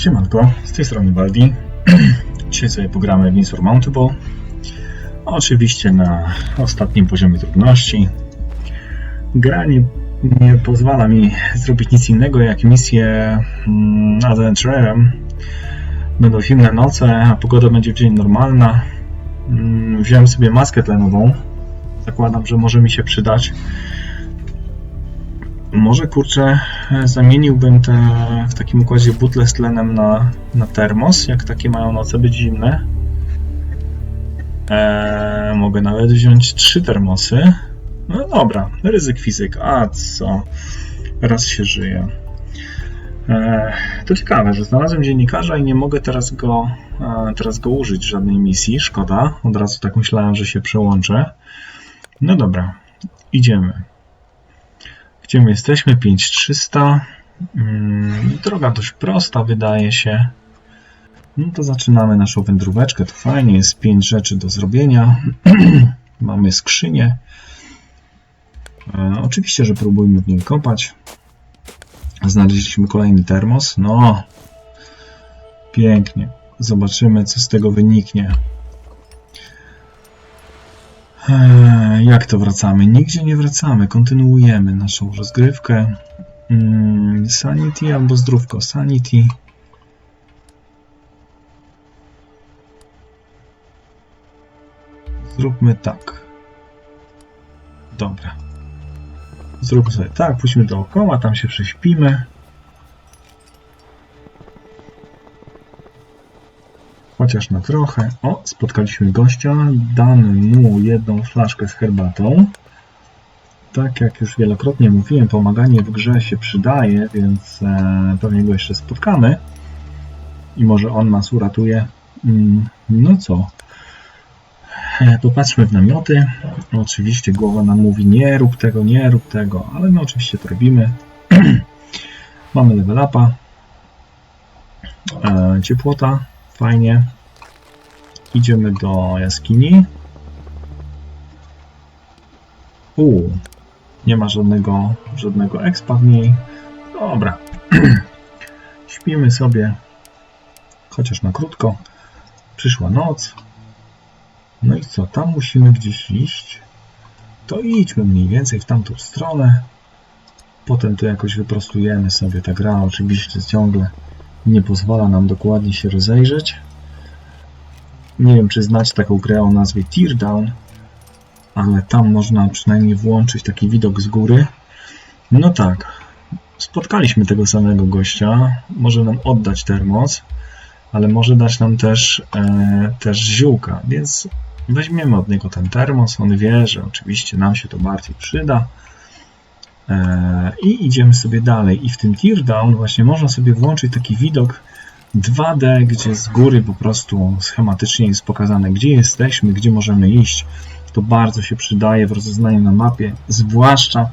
Siemanko, z tej strony Baldi. Dzisiaj sobie pogramy w Insurmountable. Oczywiście na ostatnim poziomie trudności. Gra nie, nie pozwala mi zrobić nic innego jak misję mm, Adventurerem. Będą zimne noce, a pogoda będzie w dzień normalna. Mm, Wziąłem sobie maskę tlenową. Zakładam, że może mi się przydać. Może kurczę, zamieniłbym te w takim układzie butle z tlenem na, na termos, jak takie mają noce być zimne. Eee, mogę nawet wziąć trzy termosy. No dobra, ryzyk fizyk. A co? Raz się żyje. Eee, to ciekawe, że znalazłem dziennikarza i nie mogę teraz go, e, teraz go użyć w żadnej misji. Szkoda. Od razu tak myślałem, że się przełączę. No dobra, idziemy. Gdzie my jesteśmy? 5300. Mm, droga dość prosta, wydaje się. No to zaczynamy naszą wędróweczkę. To fajnie, jest 5 rzeczy do zrobienia. Mamy skrzynię. E, oczywiście, że próbujmy w niej kopać. Znaleźliśmy kolejny termos. No, pięknie. Zobaczymy, co z tego wyniknie. Eee, Jak to wracamy? Nigdzie nie wracamy. Kontynuujemy naszą rozgrywkę. Mm, Sanity albo zdrówko. Sanity. Zróbmy tak. Dobra. Zróbmy sobie tak, pójdźmy dookoła, tam się prześpimy. Chociaż na trochę. O, spotkaliśmy gościa. Damy mu jedną flaszkę z herbatą. Tak jak już wielokrotnie mówiłem, pomaganie w grze się przydaje, więc e, pewnie go jeszcze spotkamy. I może on nas uratuje. Mm, no co? E, Popatrzmy w namioty. Oczywiście głowa nam mówi nie rób tego, nie rób tego, ale my oczywiście to robimy. Mamy level upa. E, ciepłota. Fajnie. Idziemy do jaskini. Uuu, nie ma żadnego, żadnego expa w niej. Dobra. Śpimy sobie, chociaż na krótko. Przyszła noc. No i co, tam musimy gdzieś iść. To idźmy mniej więcej w tamtą stronę. Potem to jakoś wyprostujemy sobie. Ta gra oczywiście ciągle nie pozwala nam dokładnie się rozejrzeć. Nie wiem, czy znacie taką grę o nazwie Teardown, ale tam można przynajmniej włączyć taki widok z góry. No tak, spotkaliśmy tego samego gościa. Może nam oddać termos, ale może dać nam też, e, też ziółka, więc weźmiemy od niego ten termos. On wie, że oczywiście nam się to bardziej przyda. E, I idziemy sobie dalej. I w tym Teardown właśnie można sobie włączyć taki widok 2D, gdzie z góry po prostu schematycznie jest pokazane, gdzie jesteśmy, gdzie możemy iść. To bardzo się przydaje w rozeznaniu na mapie, zwłaszcza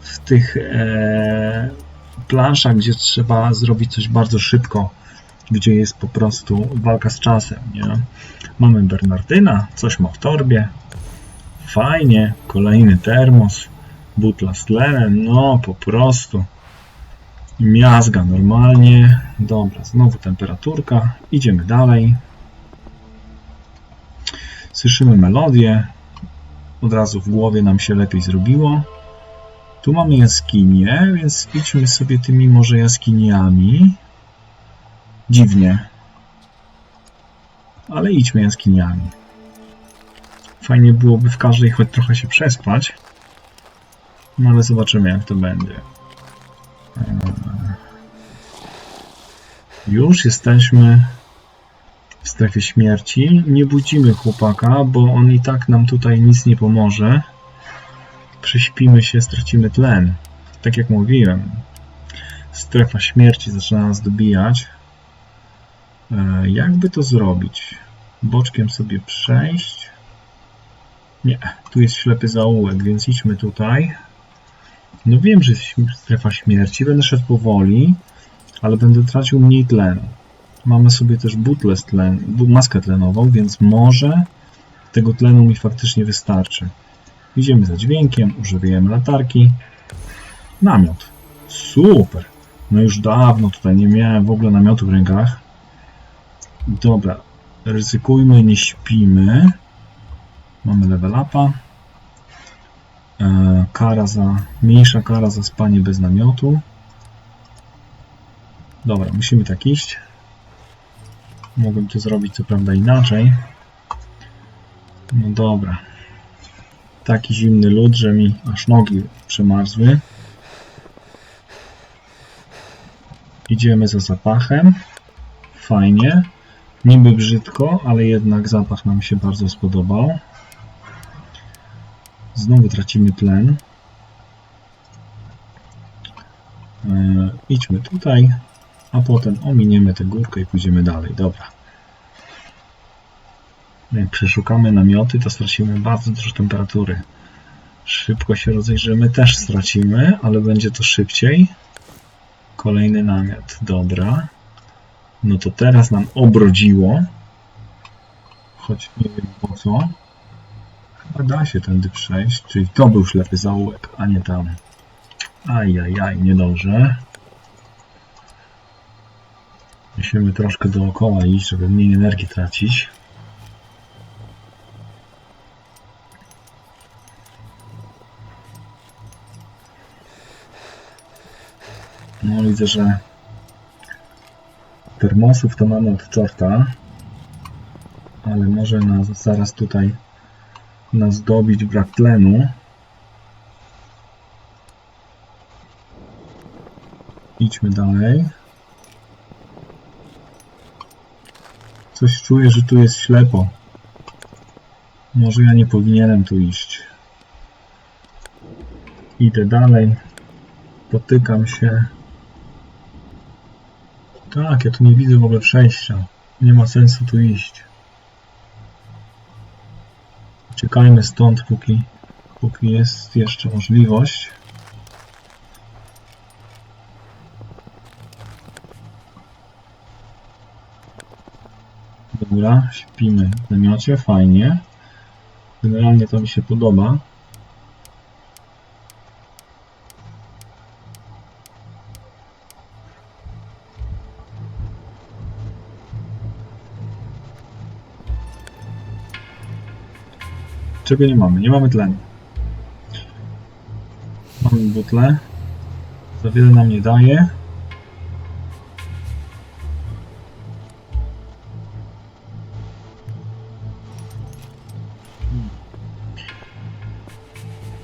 w tych e, planszach, gdzie trzeba zrobić coś bardzo szybko, gdzie jest po prostu walka z czasem. Nie? Mamy Bernardyna, coś ma w torbie. Fajnie, kolejny termos, butla z tlenem, no po prostu. Miazga normalnie. Dobra, znowu temperaturka. Idziemy dalej. Słyszymy melodię. Od razu w głowie nam się lepiej zrobiło. Tu mamy jaskinię, więc idźmy sobie tymi może jaskiniami. Dziwnie. Ale idźmy jaskiniami. Fajnie byłoby w każdej choć trochę się przespać. No ale zobaczymy jak to będzie. Już jesteśmy w strefie śmierci. Nie budzimy chłopaka, bo on i tak nam tutaj nic nie pomoże. Prześpimy się, stracimy tlen. Tak jak mówiłem, strefa śmierci zaczyna nas dobijać. E, Jakby to zrobić? Boczkiem sobie przejść. Nie, tu jest ślepy zaułek, więc idźmy tutaj. No wiem, że jest strefa śmierci, będę szedł powoli, ale będę tracił mniej tlenu. Mamy sobie też butlę z tlen, maskę tlenową, więc może tego tlenu mi faktycznie wystarczy. Idziemy za dźwiękiem, używamy latarki. Namiot. Super. No już dawno tutaj nie miałem w ogóle namiotu w rękach. Dobra, ryzykujmy, nie śpimy. Mamy level upa. E, kara za, mniejsza kara za spanie bez namiotu. Dobra, musimy tak iść. Mogłem to zrobić co prawda inaczej. No dobra. Taki zimny lód, że mi aż nogi przemarzły. Idziemy za zapachem. Fajnie. Niby brzydko, ale jednak zapach nam się bardzo spodobał. Znowu tracimy tlen. E, idźmy tutaj, a potem ominiemy tę górkę i pójdziemy dalej. Dobra. Jak przeszukamy namioty, to stracimy bardzo dużo temperatury. Szybko się rozejrzymy, też stracimy, ale będzie to szybciej. Kolejny namiot, dobra. No to teraz nam obrodziło. Choć nie wiem po co. Chyba da się tędy przejść, czyli to był ślepy zaułek, a nie tam. Ajajaj, niedobrze. Musimy troszkę dookoła iść, żeby mniej energii tracić. No widzę, że termosów to mamy od czorta, ale może nas zaraz tutaj nas dobić brak tlenu. Idźmy dalej. Coś czuję, że tu jest ślepo. Może ja nie powinienem tu iść. Idę dalej. Potykam się. Tak, ja tu nie widzę w ogóle przejścia. Nie ma sensu tu iść. Uciekajmy stąd, póki, póki jest jeszcze możliwość. Dobra, śpimy w namiocie, fajnie. Generalnie to mi się podoba. Czego nie mamy? Nie mamy tlenu. Mamy butle. Za wiele nam nie daje.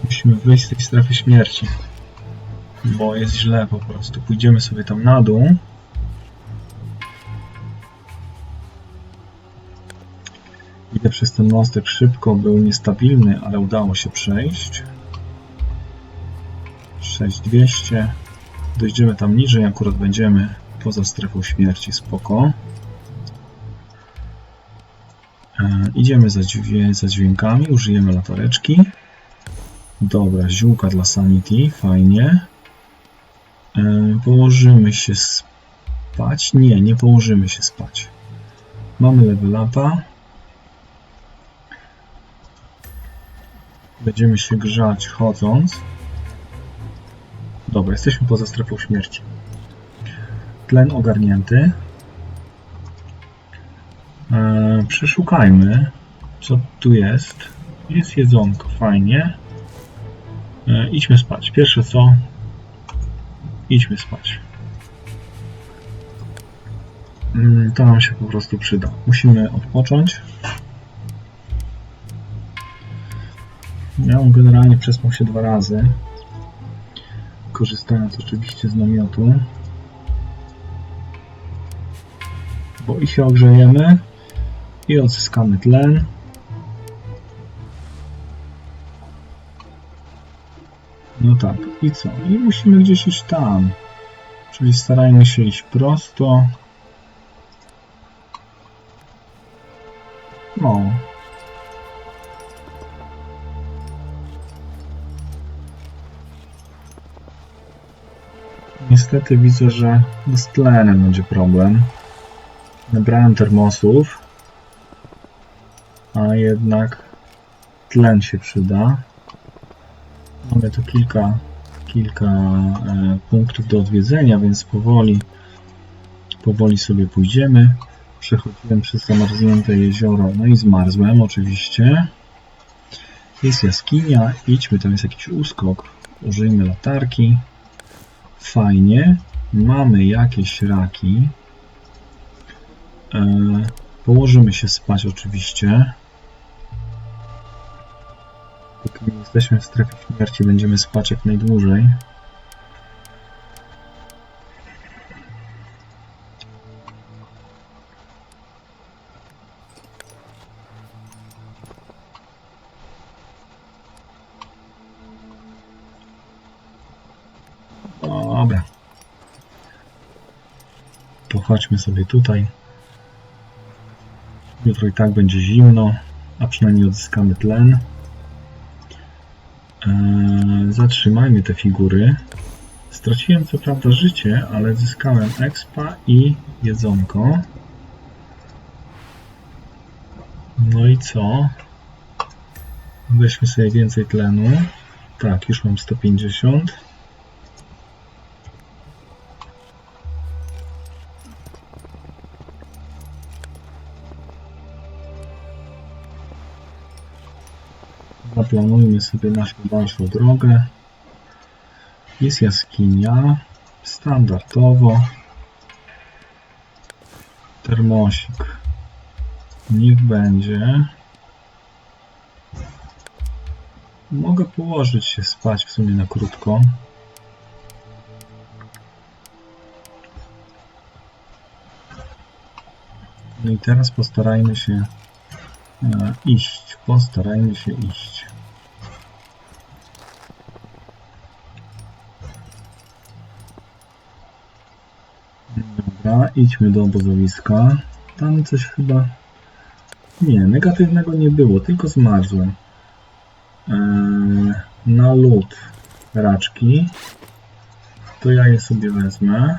Musimy wyjść z tej strefy śmierci. Bo jest źle po prostu. Pójdziemy sobie tam na dół. Przez ten mostek szybko, był niestabilny, ale udało się przejść. 6200. Dojdziemy tam niżej, akurat będziemy poza strefą śmierci, spoko. E, idziemy za, dźwię za dźwiękami, użyjemy latareczki. Dobra, ziółka dla Sanity, fajnie. E, położymy się spać? Nie, nie położymy się spać. Mamy level upa. Będziemy się grzać chodząc. Dobra, jesteśmy poza strefą śmierci. Tlen ogarnięty. Eee, przeszukajmy, co tu jest. Jest jedzonko, fajnie. Eee, idźmy spać. Pierwsze co? Idźmy spać. Mm, to nam się po prostu przyda. Musimy odpocząć. Ja on generalnie przespał się dwa razy, korzystając oczywiście z namiotu. Bo i się ogrzejemy, i odzyskamy tlen. No tak, i co? I musimy gdzieś iść tam. Czyli starajmy się iść prosto. No, Niestety widzę, że z tlenem będzie problem. Nabrałem termosów, a jednak tlen się przyda. Mamy tu kilka, kilka e, punktów do odwiedzenia, więc powoli, powoli sobie pójdziemy. Przechodziłem przez zamarznięte jezioro, no i zmarzłem oczywiście. Jest jaskinia, idźmy, tam jest jakiś uskok. Użyjmy latarki. Fajnie. Mamy jakieś raki. E, położymy się spać oczywiście. Póki nie jesteśmy w strefie śmierci, będziemy spać jak najdłużej. Pochodźmy sobie tutaj. Jutro i tak będzie zimno, a przynajmniej odzyskamy tlen. Eee, zatrzymajmy te figury. Straciłem co prawda życie, ale zyskałem expa i jedzonko. No i co? Weźmy sobie więcej tlenu. Tak, już mam 150. Zaplanujmy sobie naszą dalszą drogę. Jest jaskinia. Standardowo. Termosik. Niech będzie. Mogę położyć się spać w sumie na krótko. No i teraz postarajmy się e, iść. Postarajmy się iść. Idźmy do obozowiska. Tam coś chyba... Nie, negatywnego nie było, tylko zmarzłem. Eee, na lód raczki. To ja je sobie wezmę.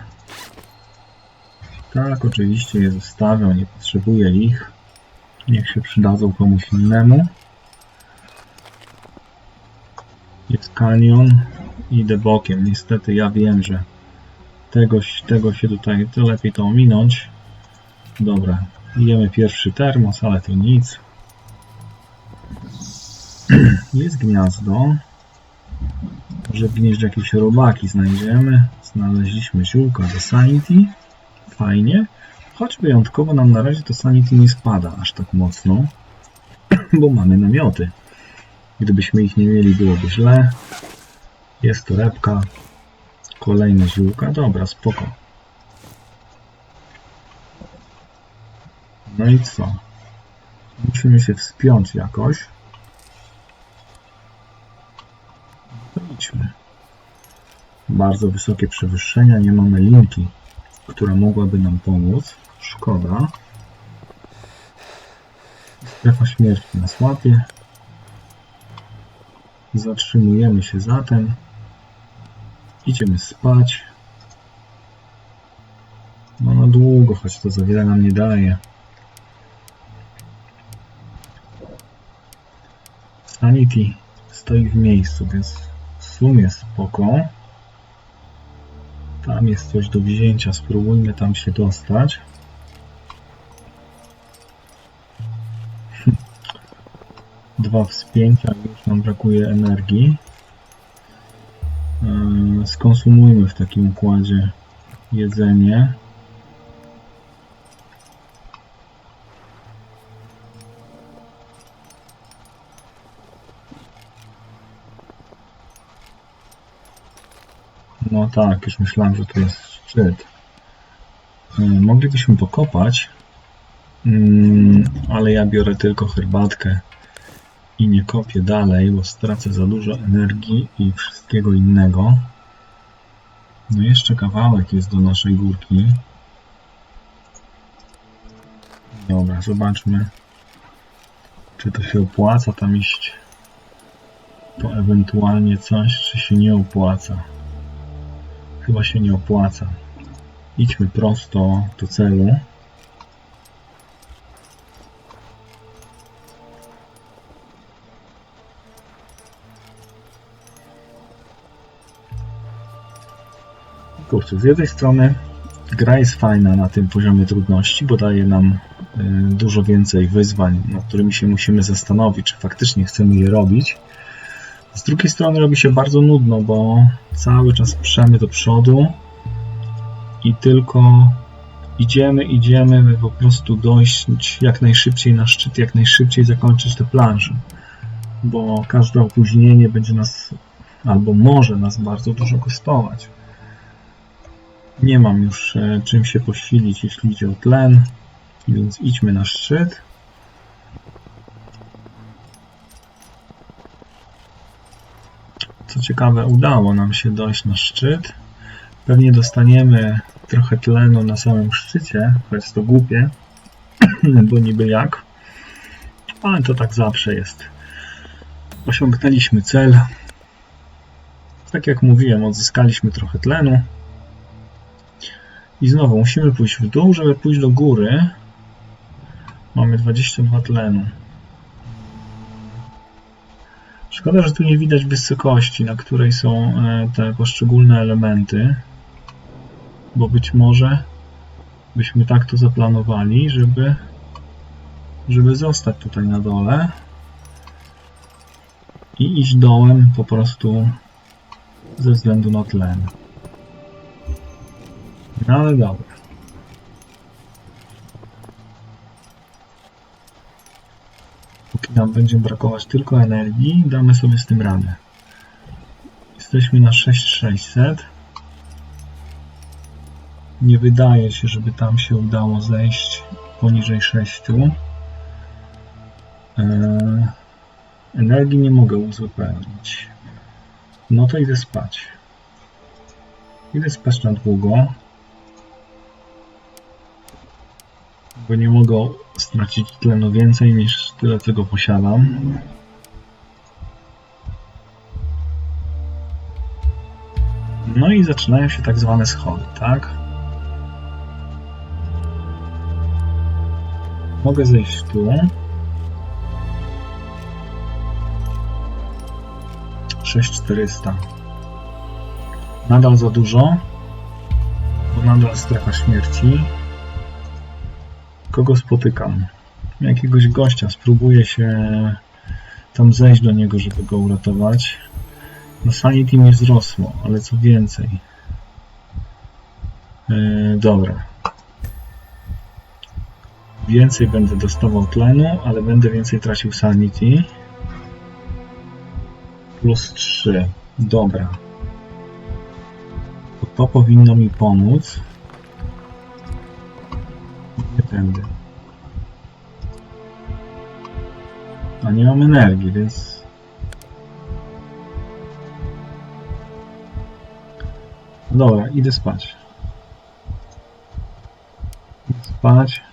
Tak, oczywiście je zostawiam, nie potrzebuję ich. Niech się przydadzą komuś innemu. Jest kanion. Idę bokiem. Niestety ja wiem, że tego, się tutaj, to lepiej to ominąć. Dobra, jemy pierwszy termos, ale to nic. Jest gniazdo. Może w gnieździe jakieś robaki znajdziemy. Znaleźliśmy ziółka do Sanity. Fajnie. Choć wyjątkowo nam na razie to Sanity nie spada aż tak mocno. Bo mamy namioty. Gdybyśmy ich nie mieli, byłoby źle. Jest torebka. Kolejne ziółka. Dobra, spoko. No i co? Musimy się wspiąć jakoś. To idźmy. Bardzo wysokie przewyższenia. Nie mamy linki, która mogłaby nam pomóc. Szkoda. Strefa śmierci nas łapie. Zatrzymujemy się zatem. Idziemy spać. No na długo, choć to za wiele nam nie daje. Sanity stoi w miejscu, więc w sumie spoko. Tam jest coś do wzięcia, spróbujmy tam się dostać. Dwa wspięcia, już nam brakuje energii. Skonsumujmy w takim układzie jedzenie. No tak, już myślałem, że to jest szczyt. Yy, Moglibyśmy pokopać, mm, ale ja biorę tylko herbatkę i nie kopię dalej, bo stracę za dużo energii i wszystkiego innego. No jeszcze kawałek jest do naszej górki. Dobra, zobaczmy, czy to się opłaca tam iść po ewentualnie coś, czy się nie opłaca. Chyba się nie opłaca. Idźmy prosto do celu. Z jednej strony gra jest fajna na tym poziomie trudności, bo daje nam y, dużo więcej wyzwań, nad którymi się musimy zastanowić, czy faktycznie chcemy je robić. Z drugiej strony robi się bardzo nudno, bo cały czas przemy do przodu i tylko idziemy, idziemy, by po prostu dojść jak najszybciej na szczyt, jak najszybciej zakończyć tę planszę, bo każde opóźnienie będzie nas albo może nas bardzo dużo kosztować. Nie mam już e, czym się posilić, jeśli idzie o tlen, więc idźmy na szczyt. Co ciekawe, udało nam się dojść na szczyt. Pewnie dostaniemy trochę tlenu na samym szczycie, choć to głupie, bo niby jak. Ale to tak zawsze jest. Osiągnęliśmy cel. Tak jak mówiłem, odzyskaliśmy trochę tlenu. I znowu musimy pójść w dół, żeby pójść do góry. Mamy 22 tlenu. Szkoda, że tu nie widać wysokości, na której są e, te poszczególne elementy, bo być może byśmy tak to zaplanowali, żeby, żeby zostać tutaj na dole i iść dołem po prostu ze względu na tlen. No ale dobra. Póki nam będzie brakować tylko energii, damy sobie z tym radę. Jesteśmy na 6600. Nie wydaje się, żeby tam się udało zejść poniżej 6. Eee, energii nie mogę uzupełnić. No to idę spać. Idę spać na długo. Bo nie mogę stracić tlenu więcej niż tyle, co go posiadam. No i zaczynają się tak zwane schody, tak? Mogę zejść tu. 6400. Nadal za dużo, bo nadal strefa śmierci. Kogo spotykam? Jakiegoś gościa. Spróbuję się tam zejść do niego, żeby go uratować. No sanity mi wzrosło, ale co więcej. Yy, dobra. Więcej będę dostawał tlenu, ale będę więcej tracił sanity. Plus 3. Dobra. To, to powinno mi pomóc. Tędy. A nie mam energii, więc... Dobra, idę spać. Idę spać.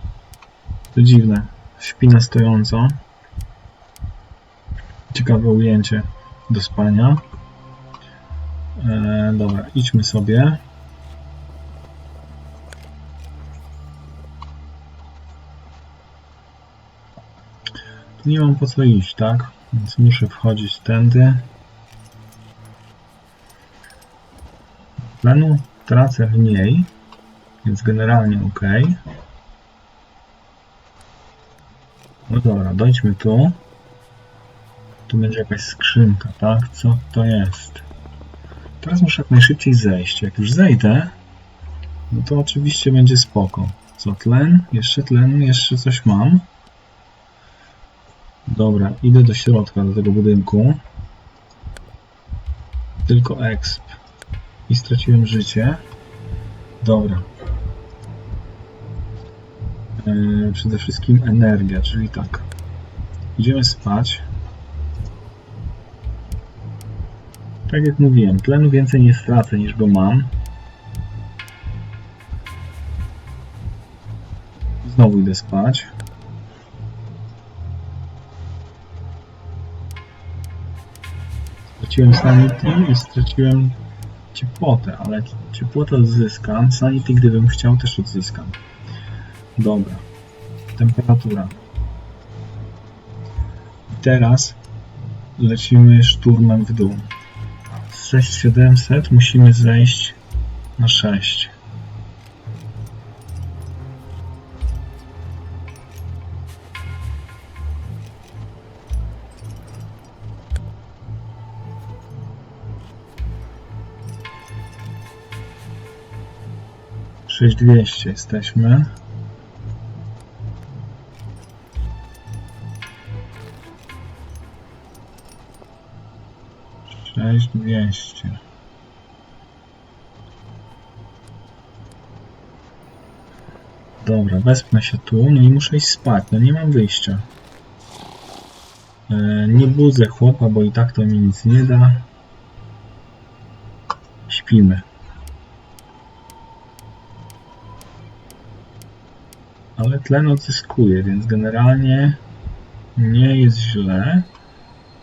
To dziwne. Śpi na stojąco. Ciekawe ujęcie do spania. E, dobra, idźmy sobie. Nie mam po co iść, tak? Więc muszę wchodzić tędy. Tlenu tracę mniej, więc generalnie ok. No dobra, dojdźmy tu. Tu będzie jakaś skrzynka, tak? Co to jest? Teraz muszę jak najszybciej zejść. Jak już zejdę, no to oczywiście będzie spoko. Co, tlen? Jeszcze tlen, jeszcze coś mam. Dobra, idę do środka, do tego budynku. Tylko exp. I straciłem życie. Dobra. Yy, przede wszystkim energia, czyli tak. Idziemy spać. Tak jak mówiłem, tlenu więcej nie stracę niż go mam. Znowu idę spać. Straciłem sanity i straciłem ciepłotę, ale ciepłotę odzyskam. Sanity, gdybym chciał, też odzyskam. Dobra. Temperatura. Teraz lecimy szturmem w dół. 6700 musimy zejść na 6. Sześć dwieście jesteśmy. Sześć dwieście. Dobra, wespnę się tu, no i muszę iść spać, no nie mam wyjścia. E, nie budzę chłopa, bo i tak to mi nic nie da. Śpimy. Tlen odzyskuję, więc generalnie nie jest źle.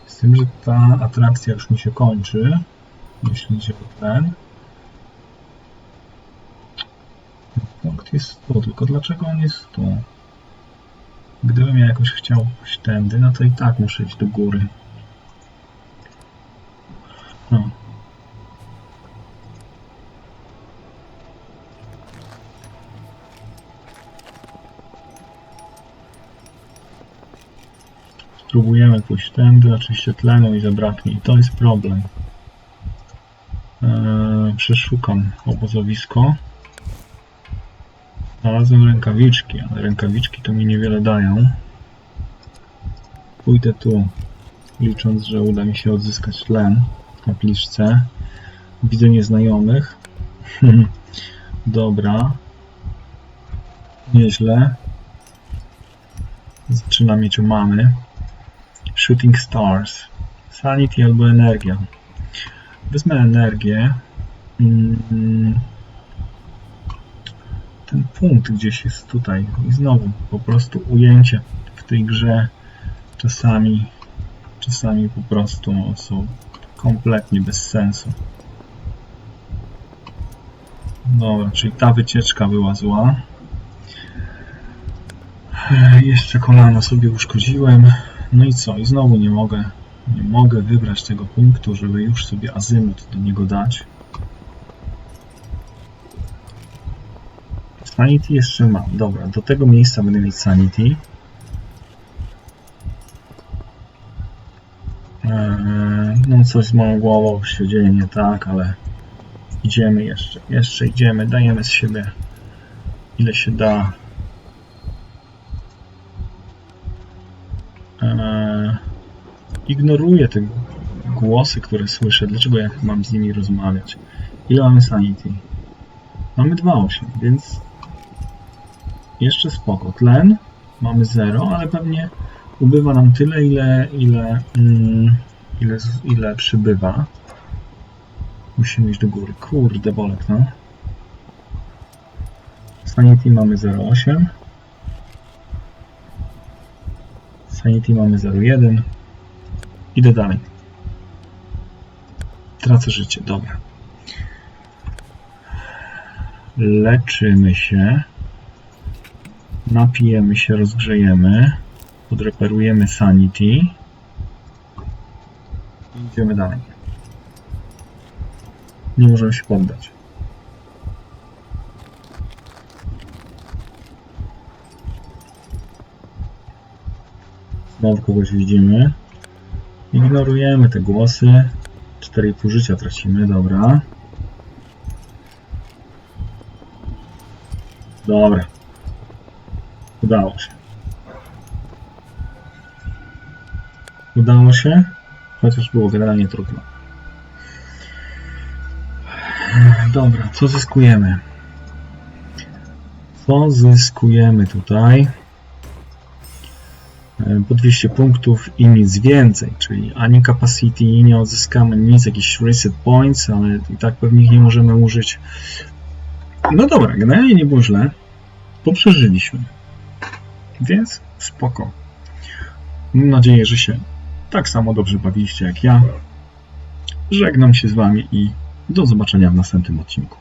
Z tym, że ta atrakcja już mi się kończy, jeśli idzie o tlen. Punkt jest tu, tylko dlaczego on jest tu? Gdybym ja jakoś chciał pójść tędy, no to i tak muszę iść do góry. Spróbujemy pójść tędy, oczywiście tlenu i zabraknie. I to jest problem. Eee, przeszukam obozowisko. Znalazłem rękawiczki, ale rękawiczki to mi niewiele dają. Pójdę tu, licząc, że uda mi się odzyskać tlen w kapliczce. Widzę nieznajomych. Dobra. Nieźle. Zaczyna mieć umamy. Shooting Stars. Sanity albo energia. Wezmę energię. Mm, ten punkt gdzieś jest tutaj. I znowu po prostu ujęcie w tej grze czasami, czasami po prostu są kompletnie bez sensu. Dobra, czyli ta wycieczka była zła. Jeszcze kolano sobie uszkodziłem. No i co? I znowu nie mogę, nie mogę wybrać tego punktu, żeby już sobie azymut do niego dać. Sanity jeszcze mam. Dobra, do tego miejsca będę mieć Sanity. Eee, No coś z moją głową się dzieje nie tak, ale idziemy jeszcze. Jeszcze idziemy, dajemy z siebie ile się da. Ignoruję te głosy, które słyszę. Dlaczego ja mam z nimi rozmawiać? Ile mamy Sanity? Mamy 2,8, więc jeszcze spoko. Tlen mamy 0, ale pewnie ubywa nam tyle, ile, ile, mm, ile, ile przybywa. Musimy iść do góry. Kurde, bolek, no. Sanity mamy 0,8. Sanity mamy 0,1. Idę dalej. Tracę życie, dobra. Leczymy się. Napijemy się, rozgrzejemy. Podreperujemy sanity. I idziemy dalej. Nie możemy się poddać. Znowu kogoś widzimy. Ignorujemy te głosy. 4,5 życia tracimy, dobra. Dobra. Udało się. Udało się, chociaż było generalnie trudno. Dobra, co zyskujemy? Co zyskujemy tutaj? E, Po 200 punktów i nic więcej, czyli ani capacity, nie odzyskamy nic, jakieś reset points, ale i tak pewnie ich nie możemy użyć. No dobra, generalnie nie było źle, bo przeżyliśmy. Więc spoko. Mam nadzieję, że się tak samo dobrze bawiliście jak ja. Żegnam się z Wami i do zobaczenia w następnym odcinku.